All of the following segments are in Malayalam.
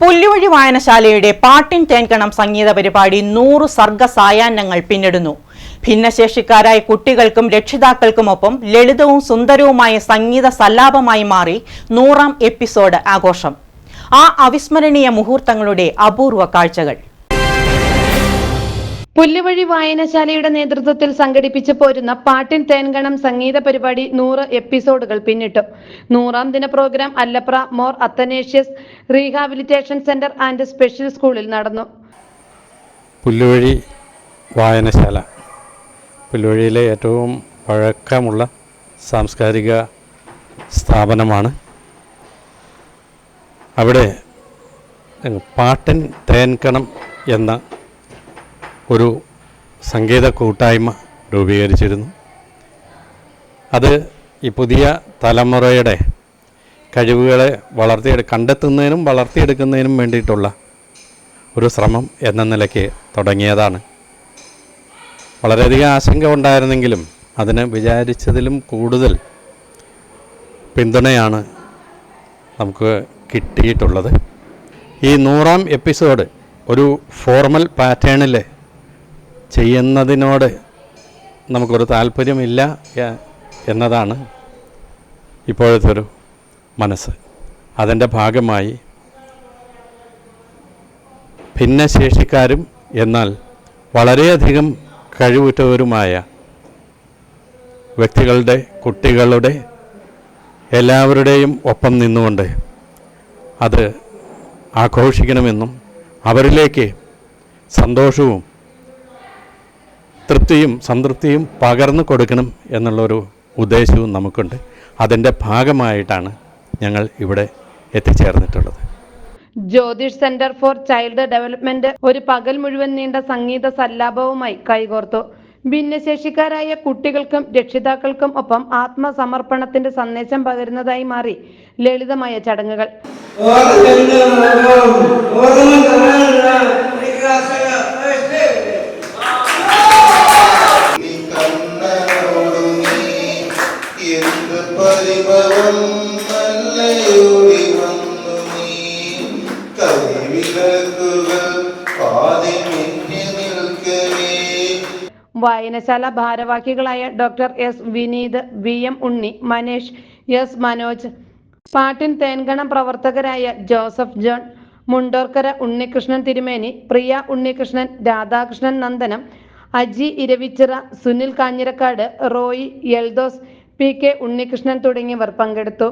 പുല്ലുവഴി വായനശാലയുടെ പാട്ടിൻ തേൻകണം സംഗീത പരിപാടി നൂറ് സർഗ സായാഹ്നങ്ങൾ പിന്നിടുന്നു. ഭിന്നശേഷിക്കാരായ കുട്ടികൾക്കും രക്ഷിതാക്കൾക്കുമൊപ്പം ലളിതവും സുന്ദരവുമായ സംഗീത സല്ലാപമായി മാറി നൂറാം എപ്പിസോഡ് ആഘോഷം. ആ അവിസ്മരണീയ മുഹൂർത്തങ്ങളുടെ അപൂർവ കാഴ്ചകൾ. പുല്ലുവഴി വായനശാലയുടെ നേതൃത്വത്തിൽ സംഘടിപ്പിച്ചു പോരുന്ന പാട്ടിൻ തേൻഗണം സംഗീത പരിപാടി നൂറ് എപ്പിസോഡുകൾ പിന്നിട്ടു. നൂറാം ദിന program Allapra Mor Athanasius rehabilitation centre and special സ്കൂളിൽ നടന്നു. പുല്ലുവഴി വായനശാല. പുല്ലുവഴിയിലെ ഏറ്റവും പഴക്കമുള്ള സാംസ്കാരിക സ്ഥാപനമാണ് അവിടെ പാട്ടൻ തേൻകണം എന്ന ഒരു സംഗീത കൂട്ടായ്മ രൂപീകരിച്ചിരുന്നു. അത് ഈ പുതിയ തലമുറയുടെ കഴിവുകളെ വളർത്തിയെടു കണ്ടെത്തുന്നതിനും വളർത്തിയെടുക്കുന്നതിനും വേണ്ടിയിട്ടുള്ള ഒരു ശ്രമം എന്ന നിലയ്ക്ക് തുടങ്ങിയതാണ്. വളരെയധികം ആശങ്ക ഉണ്ടായിരുന്നെങ്കിലും അതിന് വിചാരിച്ചതിലും കൂടുതൽ പിന്തുണയാണ് നമുക്ക് കിട്ടിയിട്ടുള്ളത്. ഈ നൂറാം എപ്പിസോഡ് ഒരു ഫോർമൽ പാറ്റേണിൽ ചെയ്യുന്നതിനോട് നമുക്കൊരു താല്പര്യമില്ല എന്നതാണ് ഇപ്പോഴത്തെ ഒരു മനസ്സ്. അതിന്റെ ഭാഗമായി ഭിന്നശേഷിക്കാരും എന്നാൽ വളരെയധികം കഴിവുറ്റവരുമായ വ്യക്തികളുടെ കുട്ടികളുടെ എല്ലാവരുടെയും ഒപ്പം നിന്നുകൊണ്ട് അത് ആഘോഷിക്കണമെന്നും അവരിലേക്ക് സന്തോഷവും തൃപ്തിയും സംതൃപ്തിയും പകർന്നു കൊടുക്കണം എന്നുള്ളൊരു ഉദ്ദേശവും നമുക്കുണ്ട് അതിന്റെ ഭാഗമായിട്ടാണ് ഞങ്ങൾ ഇവിടെ എത്തിച്ചേർന്നിട്ടുള്ളത് Jyothish centre for child development ഒരു പകൽ മുഴുവൻ നീണ്ട സംഗീത സല്ലാപവുമായി കൈകോർത്തു ഭിന്നശേഷിക്കാരായ കുട്ടികൾക്കും രക്ഷിതാക്കൾക്കും ഒപ്പം ആത്മസമർപ്പണത്തിന്റെ സന്ദേശം പകരുന്നതായി മാറി ലളിതമായ ചടങ്ങുകൾ വായനശാല ഭാരവാഹികളായ doctor S Vineeth V M Unni Manesh S Manoj പാട്ടിൻ തേൻഗണം പ്രവർത്തകരായ Joseph John മുണ്ടോർക്കര Unnikrishnan Thirumeni Priya Unnikrishnan Radhakrishnan Nandanam Aji Iravichira Sunil Kanjirakkad Roy Eldhose P K Unnikrishnan തുടങ്ങിയവർ പങ്കെടുത്തു.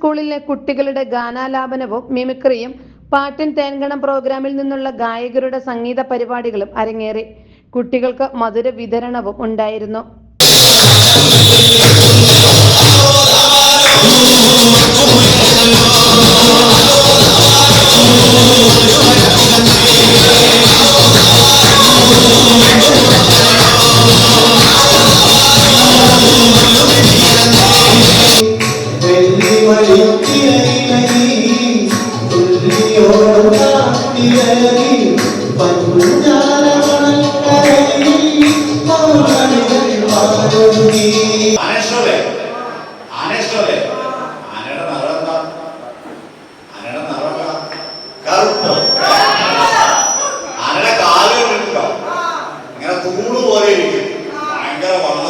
സ്കൂളിലെ കുട്ടികളുടെ ഗാനാലാപനവും മിമിക്രിയും പാട്ടിൻ തേൻഗണം പ്രോഗ്രാമിൽ നിന്നുള്ള ഗായകരുടെ സംഗീത പരിപാടികളും അരങ്ങേറി. കുട്ടികൾക്ക് മധുര വിതരണവും ഉണ്ടായിരുന്നു. ഇങ്ങനെ തൂണ് പോലെ ഇരിക്കും. ഭയങ്കര വണ്ണത്തിൽ